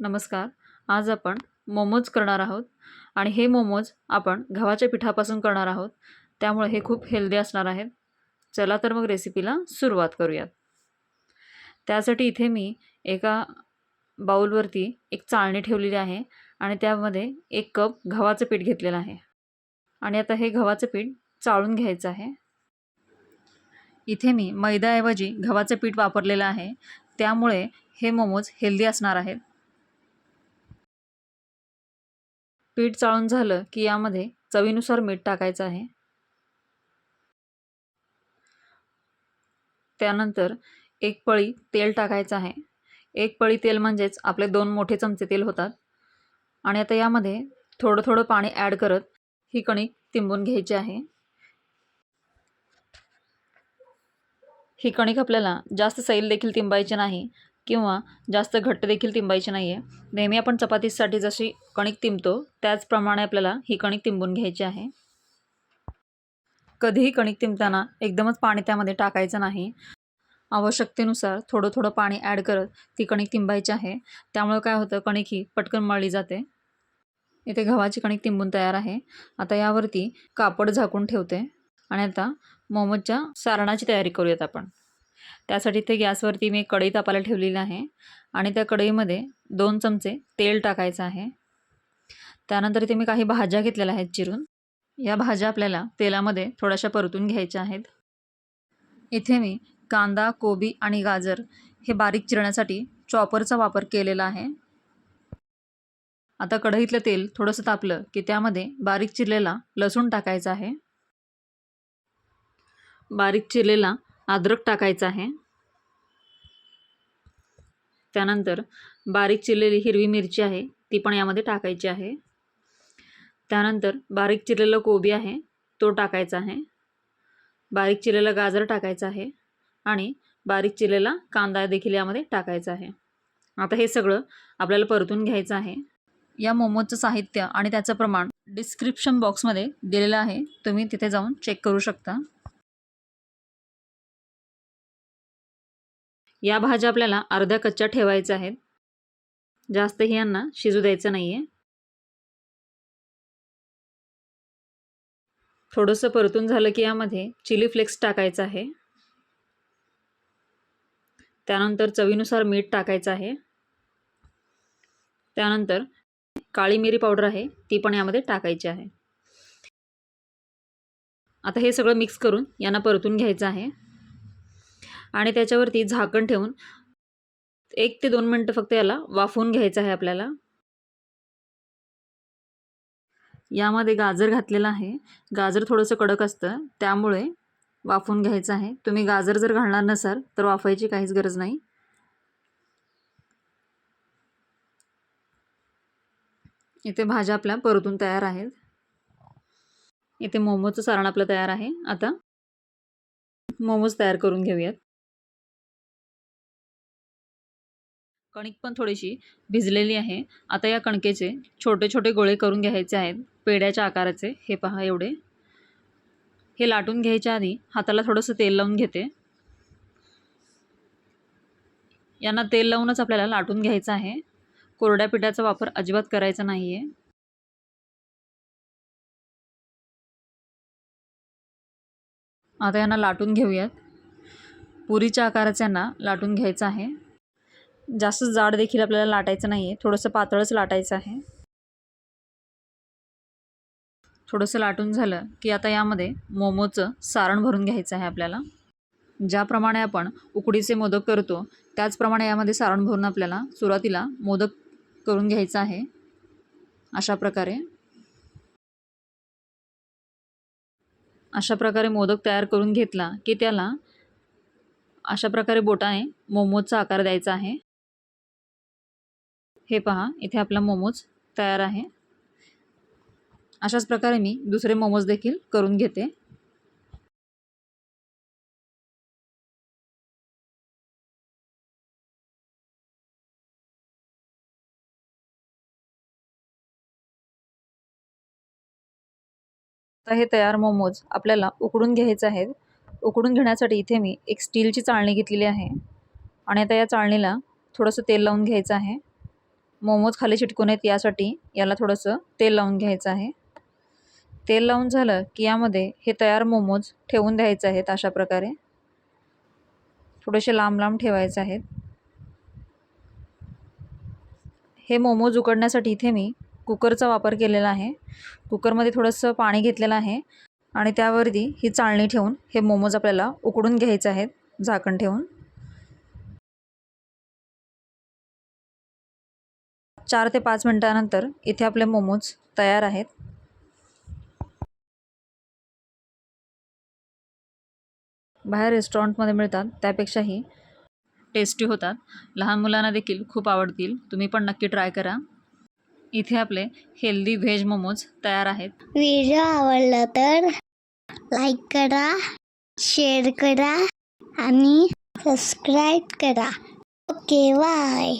नमस्कार. आज आपण मोमोज करणार आहोत आणि हे मोमोज आपण गव्हाच्या पिठापासून करणार आहोत. त्यामुळे हे खूप हेल्दी असणार आहेत चला तर मग रेसिपीला सुरुवात करूयात. त्यासाठी इथे मी एका बाऊलवरती एक चाळणी ठेवलेली आहे आणि त्यामध्ये एक कप गव्हाचं पीठ घेतलेलं आहे. आणि आता हे गव्हाचं पीठ चाळून घ्यायचं आहे. इथे मी मैदाऐवजी गव्हाचं पीठ वापरलेलं आहे. त्यामुळे हे मोमोज हेल्दी असणार आहेत. पीठ चाळून झालं की यामध्ये चवीनुसार मीठ टाकायचं आहे. त्यानंतर एक पळी तेल टाकायचं आहे. एक पळी तेल म्हणजेच आपले दोन मोठे चमचे तेल होतात. आणि आता यामध्ये थोडं थोडं पाणी ॲड करत ही कणिक तिंबून घ्यायची आहे. ही कणिक आपल्याला जास्त सैल देखील तिंबायची नाही. किंवा जास्त घट्ट देखील तिंबायची नाही आहे नेहमी आपण चपातीसाठी जशी कणिक तिंबतो त्याचप्रमाणे आपल्याला ही कणिक तिंबून घ्यायची आहे. कधीही कणिक तिंबताना एकदमच पाणी त्यामध्ये टाकायचं नाही. आवश्यकतेनुसार थोडं थोडं पाणी ॲड करत ती कणिक तिंबायची आहे. त्यामुळे काय होतं कणिक ही पटकन मळली जाते. इथे गव्हाची कणिक तिंबून तयार आहे. आता यावरती कापड झाकून ठेवते. आणि आता मोमोजच्या सारणाची तयारी करूयात आपण. त्यासाठी ते गॅसवरती मी कढई तापायला ठेवलेली आहे आणि त्या कढईमध्ये दोन चमचे तेल टाकायचं आहे. त्यानंतर इथे मी काही भाज्या घेतलेल्या आहेत चिरून. या भाज्या आपल्याला तेलामध्ये थोड्याशा परतून घ्यायच्या आहेत. इथे मी कांदा कोबी आणि गाजर हे बारीक चिरण्यासाठी चॉपरचा वापर केलेला आहे. आता कढईतलं तेल थोडंसं तापलं की त्यामध्ये बारीक चिरलेला लसूण टाकायचा आहे. बारीक चिरलेला अद्रक टाकायचा आहे. त्यानंतर बारीक चिरलेली हिरवी मिरची आहे ती पण यामध्ये टाकायची आहे. त्यानंतर बारीक चिरलेलं कोबी आहे तो टाकायचा आहे. बारीक चिरलेलं गाजर टाकायचं आहे आणि बारीक चिरलेला कांदा देखील यामध्ये टाकायचा आहे. आता हे सगळं आपल्याला परतून घ्यायचं आहे. या मोमोजचं साहित्य आणि त्याचं प्रमाण डिस्क्रिप्शन बॉक्समध्ये दिलेलं आहे. तुम्ही तिथे जाऊन चेक करू शकता. या भाज्या आपल्याला अर्ध्या कच्च्या ठेवायच्या आहेत. जास्तही यांना शिजू द्यायचं नाही आहे थोडंसं परतून झालं की यामध्ये चिली फ्लेक्स टाकायचं आहे. त्यानंतर चवीनुसार मीठ टाकायचं आहे. त्यानंतर काळी मिरी पावडर आहे ती पण यामध्ये टाकायची आहे. आता हे सगळं मिक्स करून यांना परतून घ्यायचं आहे. आणि त्याच्यावरती झाकण ठेवून एक ते दोन मिनटं फक्त याला वाफवून घ्यायचं आहे आपल्याला. यामध्ये गाजर घातलेलं आहे. गाजर थोडंसं कडक असतं. त्यामुळे वाफवून घ्यायचं आहे. तुम्ही गाजर जर घालणार नसाल तर वाफायची काहीच गरज नाही. इथे भाज्या आपल्या परतून तयार आहेत. इथे मोमोचं सारण आपलं तयार आहे. आता मोमोज तयार करून घेऊयात. कणिक पण थोडीशी भिजलेली आहे. आता या कणकेचे छोटे छोटे गोळे करून घ्यायचे आहेत. पेड्याच्या आकाराचे. हे पहा एवढे. हे लाटून घ्यायच्या आधी हाताला थोडंसं तेल लावून घेते. यांना तेल लावूनच आपल्याला लाटून घ्यायचं आहे. कोरड्या पिठाचा वापर अजिबात करायचा नाही आहे आता यांना लाटून घेऊयात. पुरीच्या आकाराच्या यांना लाटून घ्यायचं आहे. जास्त जाड देखील आपल्याला लाटायचं नाही आहे थोडंसं पातळच लाटायचं आहे. थोडंसं लाटून झालं की आता यामध्ये मोमोचं सारण भरून घ्यायचं आहे आपल्याला. ज्याप्रमाणे आपण उकडीचे मोदक करतो त्याचप्रमाणे यामध्ये सारण भरून आपल्याला सुरुवातीला मोदक करून घ्यायचं आहे. अशा प्रकारे. अशा प्रकारे मोदक तयार करून घेतला की त्याला अशा प्रकारे बोटाने मोमोजचा आकार द्यायचा आहे. हे पहा इथे आपला मोमोज तयार आहे. अशाच प्रकारे मी दुसरे मोमोज देखील करून घेते. आता हे तयार मोमोज आपल्याला उकडून घ्यायचे आहेत. उकडून घेण्यासाठी इथे मी एक स्टीलची चाळणी घेतलेली आहे. आणि आता या चाळणीला थोडंसं तेल लावून घ्यायचं आहे. मोमोज खाली चिटकू नयेत यासाठी. याला थोडंसं तेल लावून घ्यायचं आहे. तेल लावून झालं की यामध्ये हे तयार मोमोज ठेवून द्यायचे आहेत अशा प्रकारे. थोडेसे लांब लांब ठेवायचे आहेत. हे मोमोज उकडण्यासाठी इथे मी कुकरचा वापर केलेला आहे. कुकरमध्ये थोडंसं पाणी घेतलेलं आहे आणि त्यावरती ही चाळणी ठेवून हे मोमोज आपल्याला उकडून घ्यायचे आहेत झाकण ठेवून. चार ते पाच मिनटानंतर इथे आपले मोमोज तयार आहेत. बाहेर रेस्टॉरंटमध्ये मिळतात त्यापेक्षाही टेस्टी होतात. लहान मुलांना देखील खूप आवडतील. तुम्ही पण नक्की ट्राय करा. इथे आपले हेल्दी व्हेज मोमोज तयार आहेत. व्हिडिओ आवडला तर लाईक करा शेअर करा आणि सबस्क्राईब करा. Okay bye